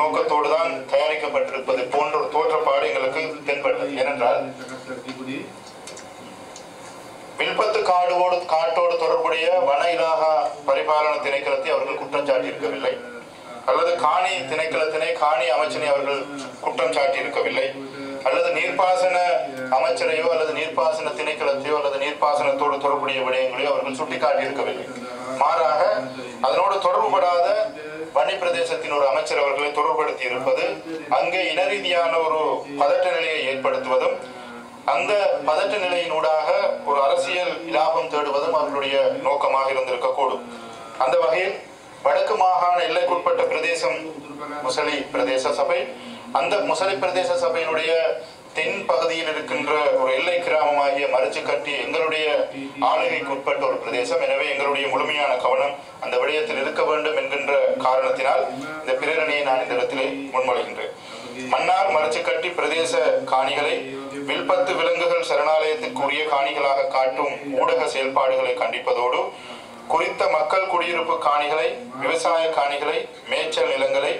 நோக்கத்தோடு தான் தயாரிக்கப்பட்டிருப்பது போன்ற ஒரு தோற்றப்பாடு எங்களுக்கு தென்பட்டது. ஏனென்றால் வில்பத்து காடுவோடு காட்டோடு தொடர்புடைய வன இலாகா பரிபாலன திணைக்களத்தை அவர்கள் குற்றம் சாட்டியிருக்கவில்லை. அல்லது காணி திணைக்களத்தினை காணி அமைச்சனை அவர்கள் குற்றம் சாட்டியிருக்கவில்லை. அல்லது நீர்ப்பாசன அமைச்சரையோ அல்லது நீர்ப்பாசன திணைக்களத்தையோ அல்லது நீர்ப்பாசனத்தோடு தொடர்புடைய விடயங்களையோ அவர்கள் சுட்டிக்காட்டியிருக்கவில்லை. மாறாக அதனோடு தொடர்பு படாத வன்னி பிரதேசத்தின் ஒரு அமைச்சர் அவர்களை தொடர்படுத்தி இருப்பது அங்கே இன ரீதியான ஒரு பதட்ட நிலையை ஏற்படுத்துவதும் அந்த பதட்ட நிலையினூடாக ஒரு அரசியல் இலாபம் தேடுவதும் அவர்களுடைய நோக்கமாக இருந்திருக்கக்கூடும். அந்த வகையில் வடக்கு மாகாண எல்லைக்குட்பட்ட பிரதேசம் முசலி பிரதேச சபை அந்த முசலி பிரதேச சபையினுடைய தென் பகுதியில் இருக்கின்ற ஒரு எல்லை கிராமமாகிய மறுச்சு கட்டி எங்களுடைய ஆளுகைக்கு உட்பட்ட ஒரு பிரதேசம். எனவே எங்களுடைய முழுமையான கவனம் அந்த விடயத்தில் இருக்க வேண்டும் என்கின்ற காரணத்தினால் இந்த பிரேரணையை நான் இந்த இடத்திலே முன்மொழிகின்றேன். மன்னார் மரச்சுக்கட்டி பிரதேச காணிகளை வில்பத்து விலங்குகள் சரணாலயத்துக்கு உரிய காணிகளாக காட்டும் ஊடக செயல்பாடுகளை கண்டிப்பதோடு குறித்த மக்கள் குடியிருப்பு காணிகளை விவசாய காணிகளை மேய்ச்சல் நிலங்களை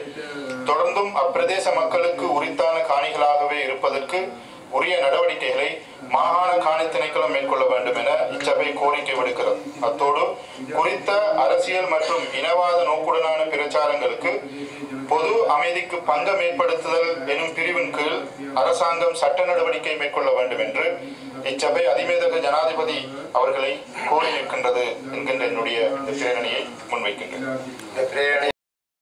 தொடர்ந்தும் அப்பிரதேச மக்களுக்கு உரித்தான காணிகளாகவே இருப்பதற்கு உரிய நடவடிக்கைகளை மாகாண காணி திணைக்களம் மேற்கொள்ள வேண்டும் என இச்சபை கோரிக்கை விடுக்கிறது. அத்தோடு குறித்த அரசியல் மற்றும் இனவாத நோக்குடனான பிரச்சாரங்களுக்கு பொது அமைதிக்கு பங்கம் ஏற்படுத்துதல் எனும் பிரிவின் கீழ் அரசாங்கம் சட்ட நடவடிக்கை மேற்கொள்ள வேண்டும் என்று இச்சபை அதிமேதக ஜனாதிபதி அவர்களை கோரி நிற்கின்றது என்கின்ற என்னுடைய இந்த பிரேரணையை முன்வைக்கின்றேன்.